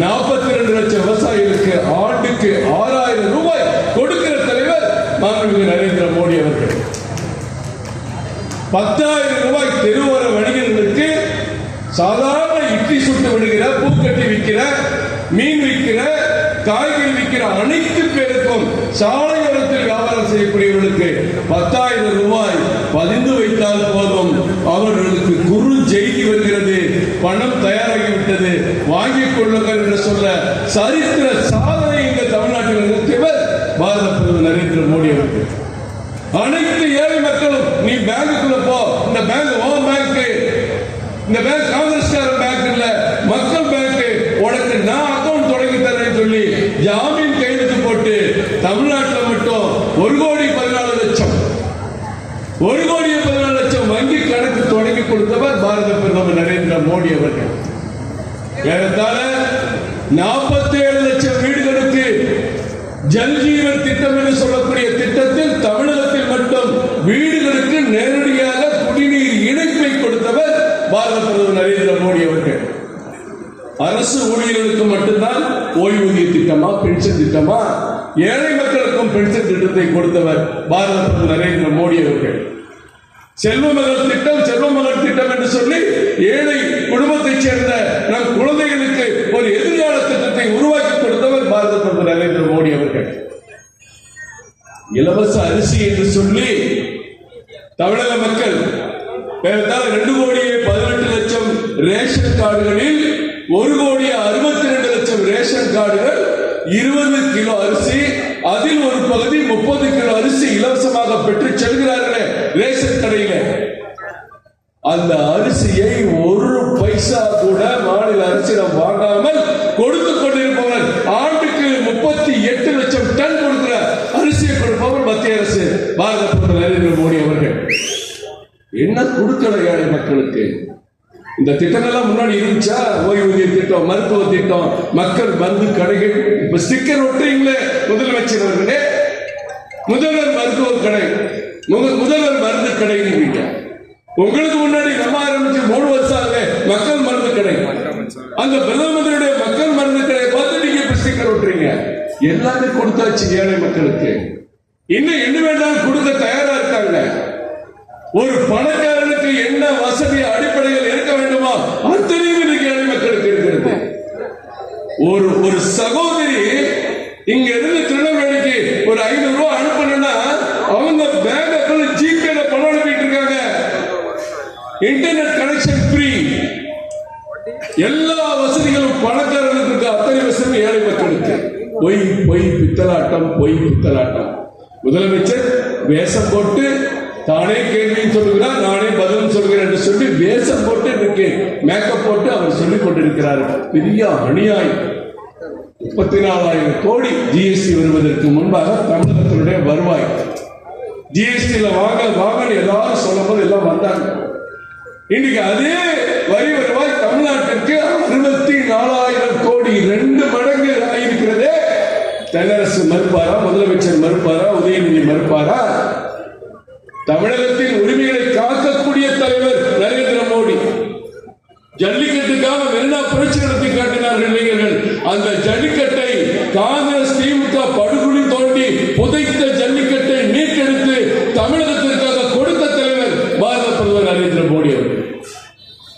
நாற்பத்தி ரெண்டு லட்சம் விவசாயிகளுக்கு ஆண்டுக்கு ஆறாயிரம் ரூபாய் கொடுக்கிற தலைவர் மாண்புமிகு நரேந்திர மோடி அவர்கள். பத்தாயிரம் ரூபாய் தெருவோர வணிகர்களுக்கு சாதாரண இட்லி சுட்டு விடுகிற பூக்கட்டி விற்கிற மீன் விற்கிற காய்கறி விற்கிற அனைத்து பேருக்கும் சாலையோரத்தில் வியாபாரம் செய்யக்கூடியவர்களுக்கு பத்தாயிரம் பணம் தயாராகிவிட்டது. வாங்கிக் கொள்ளுங்கள் என்று சொல்ல சரித்திர சாதனை இந்த தமிழ்நாட்டில் நிறுத்தியவர் பாரத பிரதமர் நரேந்திர மோடி அவர்கள். அனைத்து ஏழை மக்களும் நீ பேங்குக்குள்ள போ. இந்த பேங்க் ஓ பேங்க். இந்த பேங்க் காங்கிரஸ்கார பேங்க் இல்ல மக்கள் பேங்க். உனக்கு நான் அக்கௌண்ட் தொடங்கி தரேன்னு சொல்லி ஜாமீன் கையெழுத்து போட்டு தமிழ்நாட்டில் மட்டும் ஒரு கோடி பதினாலு லட்சம். ஒரு கோடி பதினாலு லட்சம் வங்கி கணக்கு தொடங்கி கொடுத்தவர் பாரத பிரதமர் நரேந்திர மோடி அவர்கள். ஏறத்தாழ நாற்பத்தி ஏழு லட்சம் வீடுகளுக்கு ஜல்ஜீவன் திட்டம் என்று சொல்லக்கூடிய திட்டத்தில் தமிழகத்தில் மட்டும் வீடுகளுக்கு நேரடியாக குடிநீர் இணைப்பை கொடுத்தவர் பாரத பிரதமர் நரேந்திர மோடி அவர்கள். அரசு ஊழியர்களுக்கு மட்டும்தான் ஓய்வூதிய திட்டமா பென்ஷன் திட்டமா ஏழை மக்களுக்கும் பென்ஷன் திட்டத்தை கொடுத்தவர் பாரத பிரதமர் நரேந்திர மோடி அவர்கள். செல்வ மகள் திட்டம் செல்வ மகள் திட்டம் என்று சொல்லி ஏழை குடும்பத்தைச் சேர்ந்த நம் குழந்தைகளுக்கு ஒரு எதிர்கால திட்டத்தை உருவாக்கி கொடுத்தவர் பாரத பிரதமர் நரேந்திர மோடி அவர்கள். இலவச அரிசி என்று சொல்லி தமிழக மக்கள் ரெண்டு கோடியே பதினெட்டு லட்சம் ரேஷன் கார்டுகளில் ஒரு கோடியே அறுபத்தி ரெண்டு லட்சம் ரேஷன் கார்டுகள் இருபது கிலோ அரிசி அதில் ஒரு பகுதி முப்பது கிலோ அரிசி இலவசமாக பெற்று ரேஷன் கடையில அந்த அரிசியை ஒரு பைசா கூட மாநில அரசிடம் வாங்காமல் கொடுத்து கொண்டிருப்பவர் ஆண்டுக்கு முப்பத்தி எட்டு லட்சம் டன் கொடுக்கிற அரிசியை கொடுப்பவர் மத்திய அரசு. பாரத பிரதமர் நரேந்திர மோடி அவர்கள். என்ன கொடுக்கல ஏழை மக்களுக்கு? இந்த திட்டங்கள்லாம் முன்னாடி இருந்துச்சா? ஓய்வூதிய திட்டம் மருத்துவ திட்டம் மக்கள் மருந்து கடைகள். இப்ப ஸ்டிக்கர் ஒட்டுறீங்களே முதலமைச்சர் அவர்களே. முதல்வர் மருத்துவ கடை. முதல்வர் மருந்து உங்களுக்கு முன்னாடி நம்ம ஆரம்பிச்சு மூணு வருஷம் ஆகுது மக்கள் மருந்து கடை. அந்த பிரதமருடைய மக்கள் மருந்து கடை பார்த்து நீங்க இப்ப ஸ்டிக்கர் ஒட்டுறீங்க? எல்லாமே கொடுத்தாச்சு ஏழை மக்களுக்கு. இன்னும் என்ன வேண்டாம் கொடுக்க தயாரா இருக்காங்க. ஒரு பணக்காரனுக்கு என்ன வசதி அடிப்படையில் இருக்க வேண்டுமோ அத்தனையும் இன்னைக்கு ஏழை மக்களுக்கு இருக்கிறது. ஒரு ஒரு சகோதரி இங்க இருந்து திருநெல்வேலிக்கு ஒரு ஐநூறு ரூபாய் அனுப்பணும்னா அவங்க பேங்க அக்கௌண்ட் ஜிபேல பணம் அனுப்பிட்டு இருக்காங்க இன்டர்நெட் கனெக்ஷன் ஃப்ரீ எல்லா வசதிகளும் பணக்காரர்களுக்கு இருக்கு அத்தனை வசதி ஏழை மக்களுக்கு. பொய் பொய் பித்தலாட்டம் பொய் பித்தலாட்டம். முதலமைச்சர் வேஷம் போட்டு தானே கேள்வியும் சொல்லுகிறார் நானே பதிலும் சொல்கிறேன் என்று சொல்லி வேஷம் போட்டு இன்னைக்கு மேக்கப் போட்டு அவர் சொல்லிக் கொண்டிருக்கிறார். பெரிய அநியாயம். முப்பத்தி நாலாயிரம் கோடி ஜிஎஸ்டி வருவதற்கு முன்பாக தமிழகத்தினுடைய வருவாய். ஜிஎஸ்டியில் வாங்க வாங்கன்னு எல்லாரும் சொல்லும்போது எல்லாம் வந்தாங்க. இன்னைக்கு அதே வரி வருவாய் தமிழ்நாட்டிற்கு அறுபத்தி நாலாயிரம் கோடி ரெண்டு மடங்கு ஆயிருக்கிறதே. தென்னரசு மறுப்பாரா? முதலமைச்சர் மறுப்பாரா? உதயநிதி மறுப்பாரா? தமிழகத்தின் உரிமைகளை காக்கக்கூடிய தலைவர் நரேந்திர மோடி. ஜல்லிக்கட்டுக்காக மெரினா புரட்சி நடத்தி காட்டினார்கள் இளைஞர்கள் அந்த ஜல்லி வரக்கூடியவர்கள்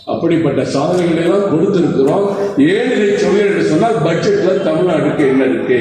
அப்படிப்பட்ட சாதனைகளை எல்லாம் கொடுத்திருக்கிறோம். ஏன் இதை சொல்கிறேன் என்று சொன்னால் பட்ஜெட்ல தமிழ்நாட்டுக்கு என்ன இருக்கு?